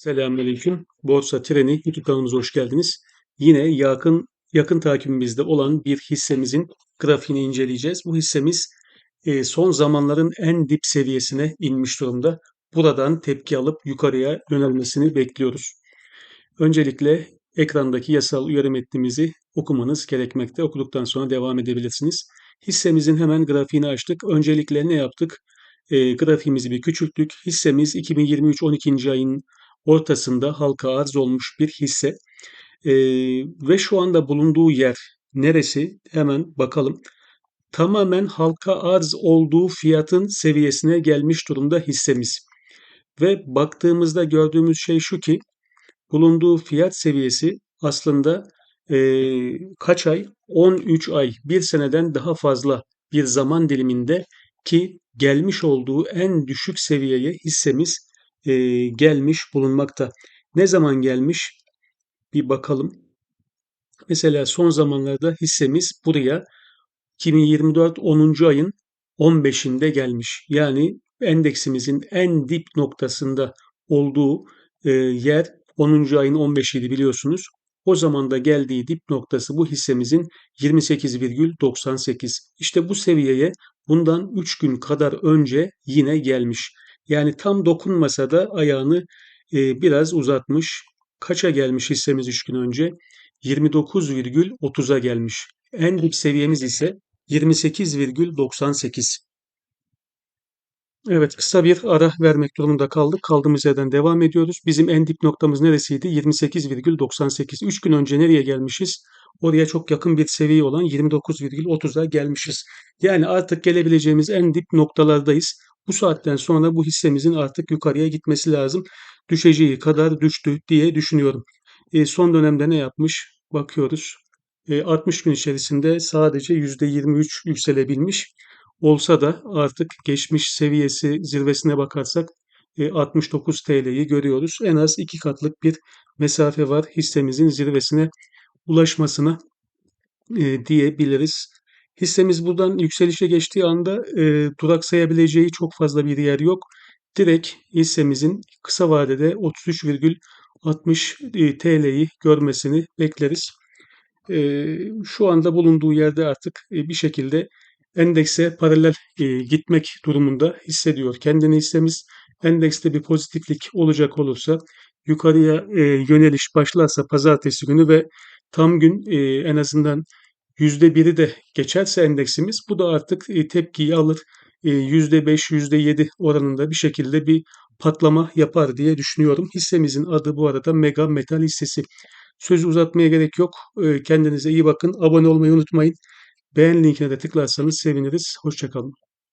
Selamünaleyküm. Borsa Treni YouTube kanalımıza hoş geldiniz. Yine yakın yakın takibimizde olan bir hissemizin grafiğini inceleyeceğiz. Bu hissemiz e, son zamanların en dip seviyesine inmiş durumda. Buradan tepki alıp yukarıya yönelmesini bekliyoruz. Öncelikle ekrandaki yasal uyarı metnimizi okumanız gerekmekte. Okuduktan sonra devam edebilirsiniz. Hissemizin hemen grafiğini açtık. Öncelikle ne yaptık? E, grafiğimizi bir küçülttük. Hissemiz 2023 12. ayın ortasında halka arz olmuş bir hisse. E, ve şu anda bulunduğu yer neresi? Hemen bakalım. Tamamen halka arz olduğu fiyatın seviyesine gelmiş durumda hissemiz. Ve baktığımızda gördüğümüz şey şu ki bulunduğu fiyat seviyesi aslında e, kaç ay? 13 ay, bir seneden daha fazla bir zaman diliminde ki gelmiş olduğu en düşük seviyeye hissemiz e, gelmiş bulunmakta. Ne zaman gelmiş? Bir bakalım. Mesela son zamanlarda hissemiz buraya 2024 10. ayın 15'inde gelmiş. Yani endeksimizin en dip noktasında olduğu e, yer 10. ayın 15'iydi biliyorsunuz. O zaman da geldiği dip noktası bu hissemizin 28,98. İşte bu seviyeye bundan 3 gün kadar önce yine gelmiş. Yani tam dokunmasa da ayağını e, biraz uzatmış. Kaça gelmiş hissemiz 3 gün önce? 29,30'a gelmiş. En dip seviyemiz ise 28,98. Evet kısa bir ara vermek durumunda kaldık. Kaldığımız yerden devam ediyoruz. Bizim en dip noktamız neresiydi? 28,98. 3 gün önce nereye gelmişiz? Oraya çok yakın bir seviye olan 29,30'a gelmişiz. Yani artık gelebileceğimiz en dip noktalardayız. Bu saatten sonra bu hissemizin artık yukarıya gitmesi lazım. Düşeceği kadar düştü diye düşünüyorum. E, son dönemde ne yapmış? Bakıyoruz. E, 60 gün içerisinde sadece %23 yükselebilmiş. Olsa da artık geçmiş seviyesi zirvesine bakarsak 69 e, TL'yi görüyoruz. En az iki katlık bir mesafe var hissemizin zirvesine ulaşmasına e, diyebiliriz. Hissemiz buradan yükselişe geçtiği anda e, duraksayabileceği çok fazla bir yer yok. Direkt hissemizin kısa vadede 33,60 TL'yi görmesini bekleriz. E, şu anda bulunduğu yerde artık e, bir şekilde endekse paralel e, gitmek durumunda hissediyor. Kendini hissemiz endekste bir pozitiflik olacak olursa yukarıya e, yöneliş başlarsa pazartesi günü ve tam gün e, en azından %1'i de geçerse endeksimiz bu da artık e, tepkiyi alır. E, %5, %7 oranında bir şekilde bir patlama yapar diye düşünüyorum. Hissemizin adı bu arada Mega Metal hissesi. Sözü uzatmaya gerek yok. E, kendinize iyi bakın. Abone olmayı unutmayın. Beğen linkine de tıklarsanız seviniriz. Hoşçakalın.